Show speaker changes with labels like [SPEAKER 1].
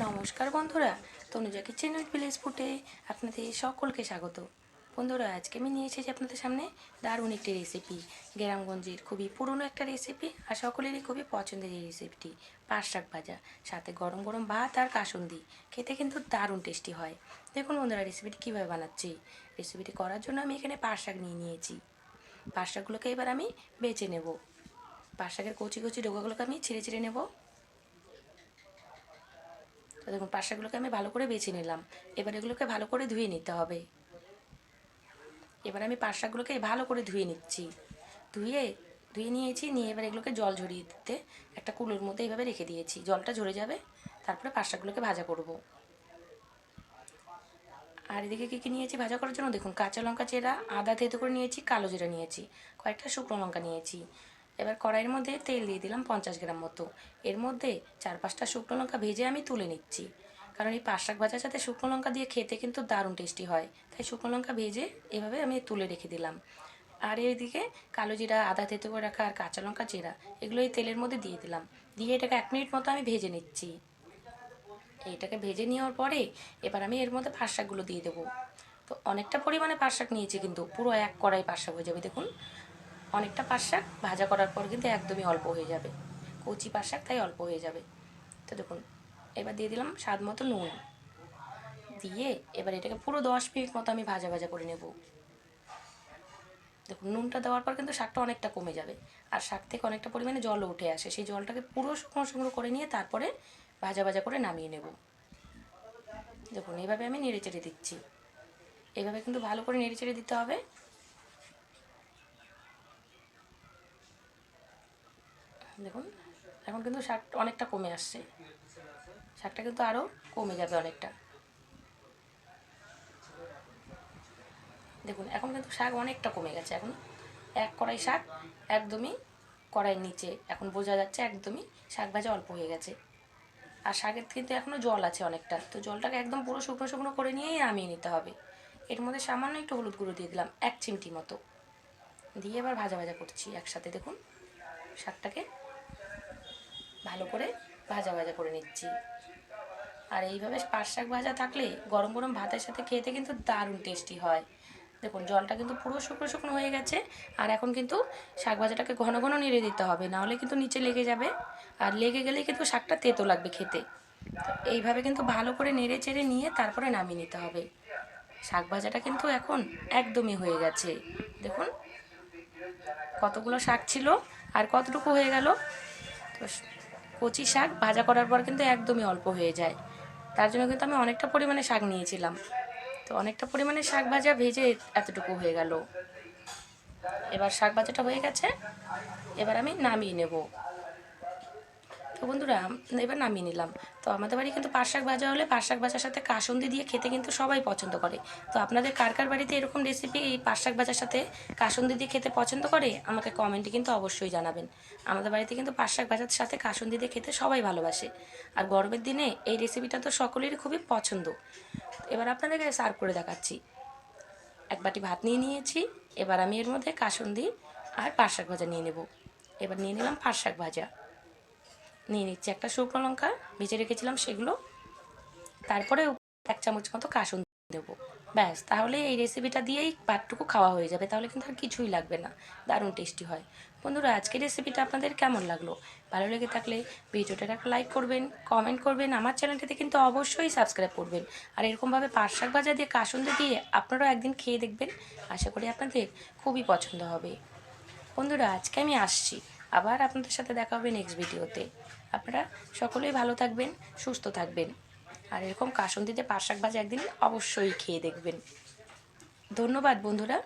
[SPEAKER 1] নমস্কার বন্ধুরা Tanuja kitchen with village ফুটে আপনাদের সকলকে স্বাগত। বন্ধুরা, আজকে আমি নিয়ে এসেছি আপনাদের সামনে দারুণ একটি রেসিপি গ্রামগঞ্জের খুবই পুরনো একটা রেসিপি আর সকলেরই খুবই পছন্দের এই রেসিপিটি পাট শাক ভাজা। সাথে গরম গরম ভাত আর কাসুন্দি, খেতে কিন্তু দারুণ টেস্টি হয়। দেখুন বন্ধুরা রেসিপিটি কীভাবে বানাচ্ছি। রেসিপিটি করার জন্য আমি এখানে পাট শাক নিয়ে নিয়েছি। পাট শাকগুলোকে এবার আমি বেছে নেব। পাট শাকের কচি কচি ডোকাগুলোকে আমি ছিঁড়ে ছিঁড়ে নেব। তো দেখুন, পাশাগুলোকে আমি ভালো করে বেছে নিলাম। এবার এগুলোকে ভালো করে ধুয়ে নিতে হবে। এবার আমি পাশাগুলোকে ভালো করে ধুয়ে নিচ্ছি। ধুয়ে ধুয়ে নিয়েছি, নিয়ে এবার এগুলোকে জল ঝরিয়ে দিতে একটা কুলোর মধ্যে এইভাবে রেখে দিয়েছি। জলটা ঝরে যাবে, তারপরে পাশাগুলোকে ভাজা করব। আর এদিকে কী কী নিয়েছি ভাজা করার জন্য? দেখুন, কাঁচা লঙ্কা চেরা, আদা থেতো করে নিয়েছি, কালো জিরা নিয়েছি, কয়েকটা শুকনো লঙ্কা নিয়েছি। এবার কড়াইয়ের মধ্যে তেল দিয়ে দিলাম পঞ্চাশ গ্রাম মতো। এর মধ্যে চার পাঁচটা শুকনো লঙ্কা ভেজে আমি তুলে নিচ্ছি। কারণ এই পাঁচ শাক ভাজার সাথে শুকনো লঙ্কা দিয়ে খেতে কিন্তু দারুণ টেস্টি হয়। তাই শুকনো লঙ্কা ভেজে এভাবে আমি তুলে রেখে দিলাম। আর এইদিকে কালো জিরা, আদা থেতো করে রাখা আর কাঁচা লঙ্কা জিরা, এগুলো এই তেলের মধ্যে দিয়ে দিলাম। দিয়ে এটাকে এক মিনিট মতো আমি ভেজে নিচ্ছি। এইটাকে ভেজে নেওয়ার পরে এবার আমি এর মধ্যে পাঁচ শাকগুলো দিয়ে দেবো। তো অনেকটা পরিমাণে পাঁচ শাক নিয়েছি কিন্তু পুরো এক কড়াই পাঁচ শাক হয়ে যাবে। দেখুন অনেকটা পাট শাক ভাজা করার পর কিন্তু একদমই অল্প হয়ে যাবে। কচি পাট শাক তাই অল্প হয়ে যাবে। তো দেখুন, এবার দিয়ে দিলাম স্বাদ মতো নুন। দিয়ে এবার এটাকে পুরো দশ মিনিট মতো আমি ভাজা ভাজা করে নেব। দেখুন, নুনটা দেওয়ার পর কিন্তু শাকটা অনেকটা কমে যাবে। আর শাক থেকে অনেকটা পরিমাণে জল উঠে আসে। সেই জলটাকে পুরো শুকনো শুকনো করে নিয়ে তারপরে ভাজা ভাজা করে নামিয়ে নেব। দেখুন এইভাবে আমি নেড়ে চেড়ে দিচ্ছি। এইভাবে কিন্তু ভালো করে নেড়ে চেড়ে দিতে হবে। দেখুন, এখন কিন্তু শাক অনেকটা কমে আসছে। শাকটা কিন্তু আরও কমে যাবে অনেকটা। দেখুন, এখন কিন্তু শাক অনেকটা কমে গেছে। এখন এক কড়াই শাক একদমই কড়াইয়ের নিচে। এখন বোঝা যাচ্ছে একদমই শাক ভাজা অল্প হয়ে গেছে। আর শাকের কিন্তু এখনও জল আছে অনেকটা। তো জলটাকে একদম পুরো শুকনো শুকনো করে নিয়েই নামিয়ে নিতে হবে। এর মধ্যে সামান্য একটু হলুদ গুঁড়ো দিয়ে দিলাম, এক চিমটি মতো। দিয়ে এবার ভাজা ভাজা করছি একসাথে। দেখুন, শাকটাকে ভালো করে ভাজা ভাজা করে নিচ্ছি। আর এইভাবে পাট শাক ভাজা থাকলে গরম গরম ভাতের সাথে খেতে কিন্তু দারুণ টেস্টি হয়। দেখুন, জলটা কিন্তু পুরো শুকনো শুকনো হয়ে গেছে। আর এখন কিন্তু শাক ভাজাটাকে ঘন ঘন নেড়ে দিতে হবে, নাহলে কিন্তু নিচে লেগে যাবে। আর লেগে গেলে কিন্তু শাকটা তেতো লাগবে খেতে। এইভাবে কিন্তু ভালো করে নেড়ে চেড়ে নিয়ে তারপরে নামিয়ে নিতে হবে। শাক ভাজাটা কিন্তু এখন একদমই হয়ে গেছে। দেখুন, কতগুলো শাক ছিল আর কতটুকু হয়ে গেল। তো কচি শাক ভাজা করার পর কিন্তু একদমই অল্প হয়ে যায়। তার জন্য কিন্তু আমি অনেকটা পরিমাণে শাক নিয়েছিলাম। তো অনেকটা পরিমাণে শাক ভাজা ভেজে এতটুকু হয়ে গেল। এবার শাক ভাজাটা হয়ে গেছে। এবার আমি নামিয়ে নেব। তো বন্ধুরা, এবার নামিয়ে নিলাম। তো আমাদের বাড়ি কিন্তু পাট শাক ভাজা হলে পাট শাক ভাজার সাথে কাসুন্দি দিয়ে খেতে কিন্তু সবাই পছন্দ করে। তো আপনাদের কার কার বাড়িতে এরকম রেসিপি এই পাট শাক ভাজার সাথে কাসুন্দি দিয়ে খেতে পছন্দ করে, আমাকে কমেন্টে কিন্তু অবশ্যই জানাবেন। আমাদের বাড়িতে কিন্তু পাট শাক ভাজার সাথে কাসুন্দি দিয়ে খেতে সবাই ভালোবাসে। আর গরমের দিনে এই রেসিপিটা তো সকলেরই খুবই পছন্দ। এবার আপনাদেরকে সার্ভ করে দেখাচ্ছি। এক বাটি ভাত নিয়ে নিয়েছি, এবার আমি এর মধ্যে কাসুন্দি আর পাট শাক ভাজা নিয়ে নেব। এবার নিয়ে নিলাম পাট শাক ভাজা। নিয়ে নিচ্ছি একটা শুকনো লঙ্কা, ভেজে রেখেছিলাম সেগুলো। তারপরে এক চামচ মতো কাসুন দেবো। ব্যাস, তাহলে এই রেসিপিটা দিয়েই পাটটুকু খাওয়া হয়ে যাবে। তাহলে কিন্তু আর কিছুই লাগবে না। দারুণ টেস্টি হয়। বন্ধুরা, আজকের রেসিপিটা আপনাদের কেমন লাগল? ভালো লেগে থাকলে ভিডিওটা একটা লাইক করবেন কমেন্ট করবেন। আমার চ্যানেলটিতে কিন্তু অবশ্যই সাবস্ক্রাইব করবেন। আর এরকমভাবে পাট শাক ভাজা দিয়ে কাসুন্দি দিয়ে আপনারাও একদিন খেয়ে দেখবেন। আশা করি আপনাদের খুবই পছন্দ হবে। বন্ধুরা, আজকে আমি আসছি। আবার আপনাদের সাথে দেখা হবে নেক্সট ভিডিওতে আপনারা সকলেই ভালো থাকবেন, সুস্থ থাকবেন। আর এরকম কাসন্দিতে পাট শাক ভাজা একদিন অবশ্যই খেয়ে দেখবেন। ধন্যবাদ বন্ধুরা।